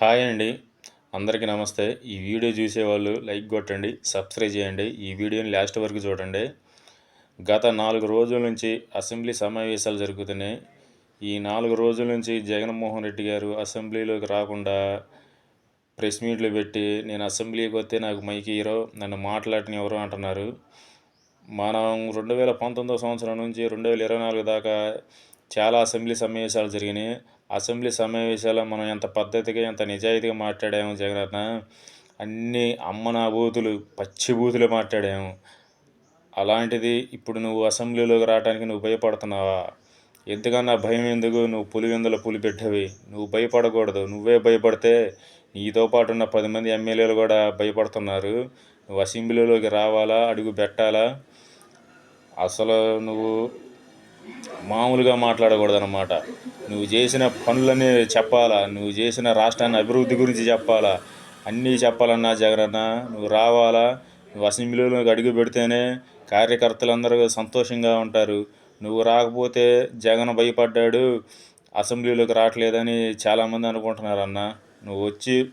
Hi అండి. అందరికీ నమస్తే. ఈ వీడియో చూసేవాళ్ళు లైక్ కొట్టండి సబ్స్క్రైబ్ చేయండి. ఈ వీడియోని లాస్ట్ వరకు చూడండి. గత నాలుగు రోజుల నుంచి అసెంబ్లీ సమావేశాలు జరుగుతున్నాయి. ఈ నాలుగు రోజుల నుంచి జగన్మోహన్ రెడ్డి గారు అసెంబ్లీలోకి రాకుండా ప్రెస్ మీట్లు పెట్టి నేను అసెంబ్లీకి వస్తే నాకు మైకి హీరో నన్ను మాట్లాడిన ఎవరు అంటున్నారు. మనం రెండు వేల పంతొమ్మిదో సంవత్సరం నుంచి రెండు వేల ఇరవై నాలుగు దాకా చాలా అసెంబ్లీ సమావేశాలు జరిగినాయి. అసెంబ్లీ సమావేశాల్లో మనం ఎంత పద్ధతిగా ఎంత నిజాయితీగా మాట్లాడాము జగనన్న అన్నీ అమ్మనా బూతులు పచ్చి బూతులు మాట్లాడాము. అలాంటిది ఇప్పుడు నువ్వు అసెంబ్లీలోకి రావడానికి నువ్వు భయపడుతున్నావా? ఎందుకన్నా భయం ఎందుకు? నువ్వు పులివెందుల పులి పెట్టవి. నువ్వు భయపడకూడదు. నువ్వే భయపడితే నీతో పాటు ఉన్న పది మంది ఎమ్మెల్యేలు కూడా భయపడుతున్నారు. నువ్వు అసెంబ్లీలోకి రావాలా? అడుగు పెట్టాలా? అసలు నువ్వు మామూలుగా మాట్లాడకూడదనమాట నువ్వు చేసిన పనులనే చెప్పాలా? నువ్వు చేసిన రాష్ట్రాన్ని అభివృద్ధి గురించి చెప్పాలా? అన్నీ చెప్పాలన్నా జగనన్న నువ్వు రావాలా? నువ్వు అసెంబ్లీలోకి అడుగు పెడితేనే కార్యకర్తలందరూ సంతోషంగా ఉంటారు. నువ్వు రాకపోతే జగన్ భయపడ్డాడు అసెంబ్లీలోకి రావట్లేదని చాలామంది అనుకుంటున్నారన్న. నువ్వు వచ్చి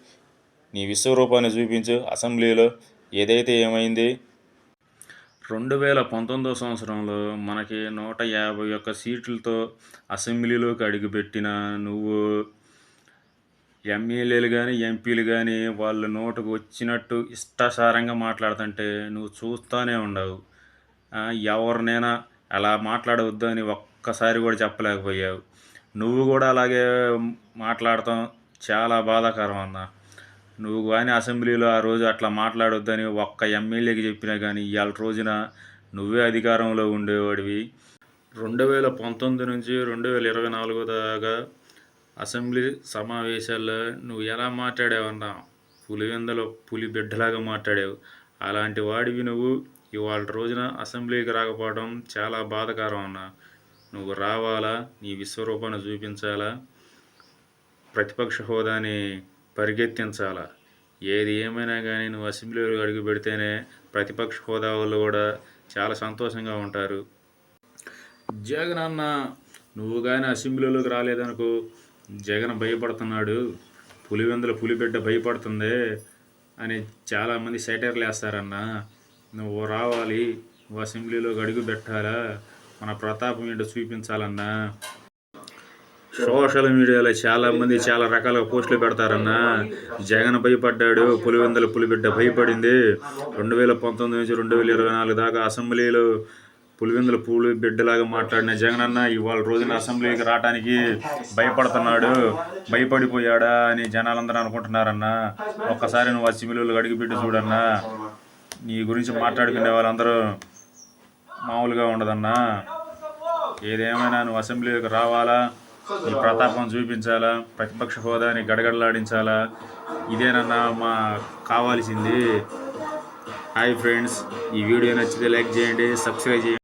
నీ విశ్వరూపాన్ని చూపించు. అసెంబ్లీలో ఏదైతే ఏమైంది రెండు వేల పంతొమ్మిదో సంవత్సరంలో మనకి నూట యాభై ఒక్క సీట్లతో అసెంబ్లీలోకి అడుగుపెట్టిన నువ్వు ఎమ్మెల్యేలు కానీ ఎంపీలు కానీ వాళ్ళు నోటుకు వచ్చినట్టు ఇష్టాసారంగా మాట్లాడుతుంటే నువ్వు చూస్తూనే ఉండవు. ఎవరినైనా అలా మాట్లాడవద్దు అని ఒక్కసారి కూడా చెప్పలేకపోయావు. నువ్వు కూడా అలాగే మాట్లాడటం చాలా బాధాకరం అన్నా నువ్వు కానీ అసెంబ్లీలో ఆ రోజు అట్లా మాట్లాడొద్దని ఒక్క ఎమ్మెల్యేకి చెప్పినా కానీ ఇవాళ రోజున నువ్వే అధికారంలో ఉండేవాడివి. రెండు వేల పంతొమ్మిది నుంచి రెండు వేల ఇరవై నాలుగు దాకా అసెంబ్లీ సమావేశాల్లో నువ్వు ఎలా మాట్లాడావన్నా పులివెందలో పులి బిడ్డలాగా మాట్లాడావు. అలాంటి వాడివి నువ్వు. ఇవాళ రోజున అసెంబ్లీకి రాకపోవడం చాలా బాధాకరం అన్న. నువ్వు రావాలా? నీ విశ్వరూపాన్ని చూపించాలా? ప్రతిపక్ష హోదాని పరిగెత్తించాలా. ఏది ఏమైనా కానీ నువ్వు అసెంబ్లీలో అడుగు పెడితేనే ప్రతిపక్ష హోదా వాళ్ళు కూడా చాలా సంతోషంగా ఉంటారు. జగన్ అన్న నువ్వు కానీ అసెంబ్లీలోకి రాలేదనుకో జగన్ భయపడుతున్నాడు. పులివెందుల పులిబిడ్డ భయపడుతుంది అని చాలామంది సెటైర్లు వేస్తారన్న నువ్వు రావాలి నువ్వు అసెంబ్లీలోకి అడుగు పెట్టాలా? మన ప్రతాపం ఏంటో చూపించాలన్నా. సోషల్ మీడియాలో చాలా మంది చాలా రకాల పోస్టులు పెడతారన్నా. జగన్ భయపడ్డాడు పులివెందల పులిబిడ్డ భయపడింది. రెండు వేల పంతొమ్మిది నుంచి రెండు వేల ఇరవై నాలుగు దాకా అసెంబ్లీలో పులివెందుల పూలు బిడ్డలాగా మాట్లాడిన జగన్ అన్న ఇవాళ రోజున అసెంబ్లీకి రావడానికి భయపడుతున్నాడు. భయపడిపోయాడా అని జనాలందరూ అనుకుంటున్నారన్న. ఒక్కసారి నువ్వు అసెంబ్లీలో అడిగిపెట్టి చూడన్నా. నీ గురించి మాట్లాడుకునే వాళ్ళందరూ మామూలుగా ఉండదన్నా. ఏదేమైనా నువ్వు అసెంబ్లీకి రావాలా? నీ ప్రతాపం చూపించాలా? ప్రతిపక్ష హోదాని గడగడలాడించాలా? ఇదేనన్నా మా కావాల్సింది. హాయ్ ఫ్రెండ్స్ ఈ వీడియో నచ్చితే లైక్ చేయండి సబ్స్క్రైబ్ చేయండి.